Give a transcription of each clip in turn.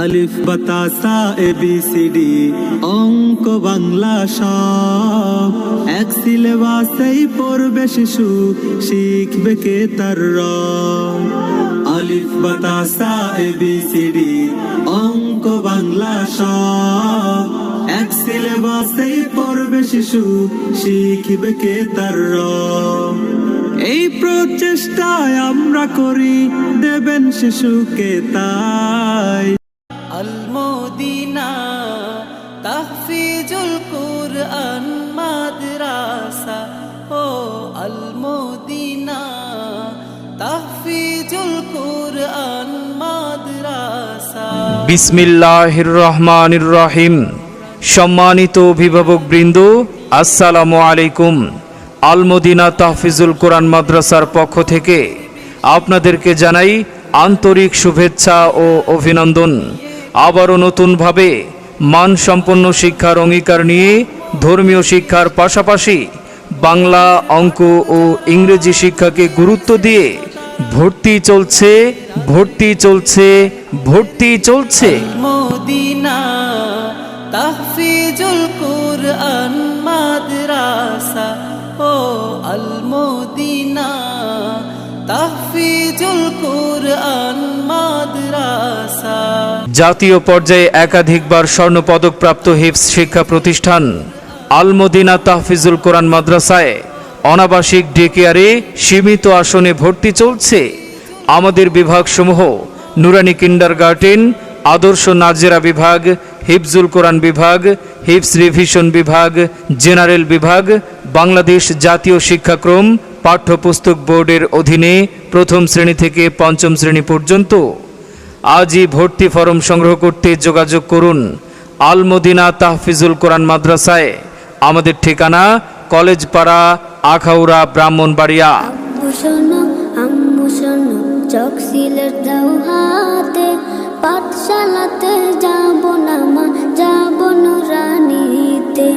আলিফ বাতাসা A B C D, অঙ্ক বাংলা সব। এক সিলেবাসেই পড়বে শিশু, শিখবে কে তার রব। আলিফ বাতাসা এ বি সি ডি, অঙ্ক বাংলা সব। এক সিলেবাসেই পড়বে শিশু, শিখবে কে তার রব। এই প্রচেষ্টায় আমরা করি, দেবেন শিশুকে তাই। আলমদিনা, তাহফিজুল কুরআন, মাদ্রাসা। বিসমিল্লাহির রহমানির রহিম সম্মানিত অভিভাবক বৃন্দ, আসসালামু আলাইকুম। আলমদিনা তাহফিজুল কোরআন মাদ্রাসার পক্ষ থেকে আপনাদেরকে জানাই আন্তরিক শুভেচ্ছা ও অভিনন্দন। আবারও নতুনভাবে মানসম্পন্ন শিক্ষার অঙ্গীকার নিয়ে ধর্মীয় শিক্ষার পাশাপাশি বাংলা অঙ্ক ও ইংরেজি শিক্ষাকে গুরুত্ব দিয়ে ভর্তি চলছে ভর্তি চলছে ভর্তি চলছে। মদিনা তাহফিজুল কুরআন মাদ্রাসা ও আল মদিনা তাহফিজুল কুরআন মাদ্রাসা। জাতীয় পর্যায়ে একাধিকবার স্বর্ণপদকপ্রাপ্ত হিফস শিক্ষা প্রতিষ্ঠান আলমদিনা তাহফিজুল কোরআন মাদ্রাসায় অনাবাসিক ডেকেয়ারে সীমিত আসনে ভর্তি চলছে। আমাদের বিভাগসমূহ নুরানি কিন্ডার গার্ডেন আদর্শ নাজেরা বিভাগ, হিফজুল কোরআন বিভাগ হিফস রিভিশন বিভাগ, জেনারেল বিভাগ, বাংলাদেশ জাতীয় শিক্ষাক্রম পাঠ্যপুস্তক বোর্ডের অধীনে প্রথম শ্রেণি থেকে পঞ্চম শ্রেণি পর্যন্ত। আজই ভর্তি ফরম সংগ্রহ করতে যোগাযোগ করুন আলমদিনা তাহফিজুল কোরআন মাদ্রাসায়। আমাদের ঠিকানা কলেজ পাড়া আখাউড়া ব্রাহ্মণবাড়িয়া। দাও হাতে। পাঠশালাতে যাব না মা যাব নুরানিতে।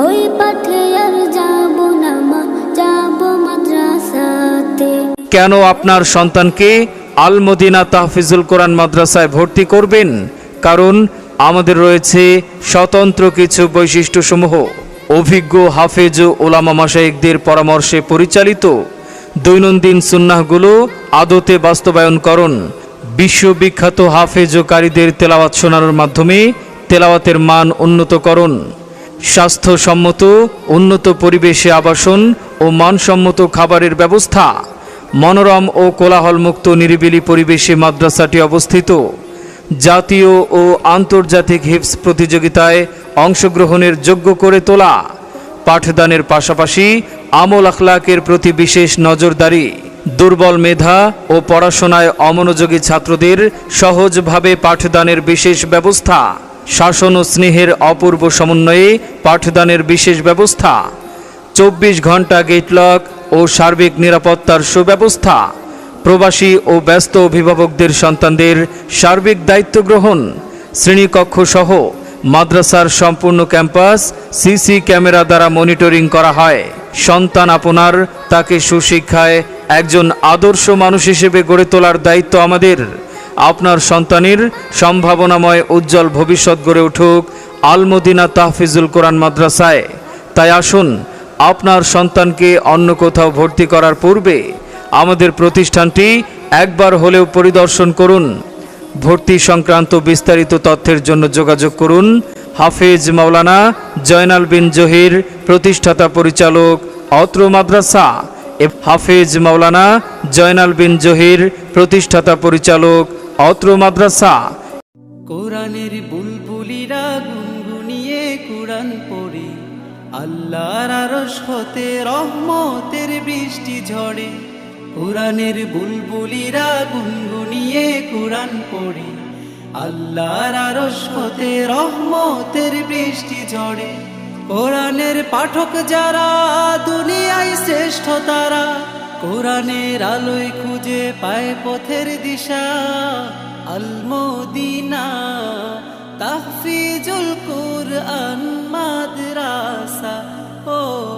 ওই পাঠে আর যাব না মা যাব মাদ্রাসাতে। কেন আপনার সন্তানকে আলমদিনা তাহফিজুল কোরআন মাদ্রাসায় ভর্তি করবেন? কারণ আমাদের রয়েছে স্বতন্ত্র কিছু বৈশিষ্ট্যসমূহ। অভিজ্ঞ হাফেজ ও ওলামা মাসাইকদের পরামর্শে পরিচালিত দৈনন্দিন সুন্নাহগুলো আদতে বাস্তবায়ন করুন। বিশ্ববিখ্যাত হাফেজ ও কারীদের তেলাওয়াত শোনানোর মাধ্যমে তেলাওয়াতের মান উন্নত করুন। স্বাস্থ্যসম্মত, উন্নত পরিবেশে আবাসন ও মানসম্মত খাবারের ব্যবস্থা। মনোরম ও কোলাহলমুক্ত নিরিবিলি পরিবেশে মাদ্রাসাটি অবস্থিত। জাতীয় ও আন্তর্জাতিক হিপস প্রতিযোগিতায় অংশগ্রহণের যোগ্য করে তোলা। পাঠদানের পাশাপাশি আমল আখলাকের প্রতি বিশেষ নজরদারি, দুর্বল মেধা ও পড়াশোনায় অমনোযোগী ছাত্রদের সহজভাবে পাঠদানের বিশেষ ব্যবস্থা, শাসন ও স্নেহের অপূর্ব সমন্বয়ে পাঠদানের বিশেষ ব্যবস্থা, চব্বিশ ঘণ্টা গেটলক ও সার্বিক নিরাপত্তার সুব্যবস্থা প্রবাসী ও ব্যস্ত অভিভাবকদের সন্তানদের সার্বিক দায়িত্ব গ্রহণ, শ্রেণীকক্ষ সহ মাদ্রাসার সম্পূর্ণ ক্যাম্পাস সিসি ক্যামেরা দ্বারা মনিটরিং করা হয়। সন্তান আপনার, তাকে সুশিক্ষায় একজন আদর্শ মানুষ হিসেবে গড়ে তোলার দায়িত্ব আমাদের। আপনার সন্তানের সম্ভাবনাময় উজ্জ্বল ভবিষ্যৎ গড়ে উঠুক আলমদিনা তাহফিজুল কোরআন মাদ্রাসায়। তাই আসুন, আপনার সন্তানকে অন্য কোথাও ভর্তি করার পূর্বে আমাদের প্রতিষ্ঠানটি একবার হলেও পরিদর্শন করুন। ভর্তি সংক্রান্ত বিস্তারিত তথ্যের জন্য যোগাযোগ করুন। হাফেজ মাওলানা জয়নাল বিন জহির, প্রতিষ্ঠাতা পরিচালক, অত্র মাদ্রাসা। হাফেজ মাওলানা জয়নাল বিন জহির, প্রতিষ্ঠাতা পরিচালক, অত্র মাদ্রাসা। কোরআনের বুলবুলিরা গুনগুনিয়ে কোরআন পড়ে। আল্লাহর আরশ হতে রহমতের বৃষ্টি ঝরে কোরআনের বুলবুলিরা গুনগুনিয়ে কোরআন পড়ে। আল্লাহর আরশ রহমতের বৃষ্টি ঝরে। কোরআনের পাঠক যারা, দুনিয়ায় শ্রেষ্ঠ তারা। কোরআনের আলোয় খুঁজে পায় পথের দিশা। আলমদিনা, তাহফিজুল কুরআন মাদ্রাসা, ও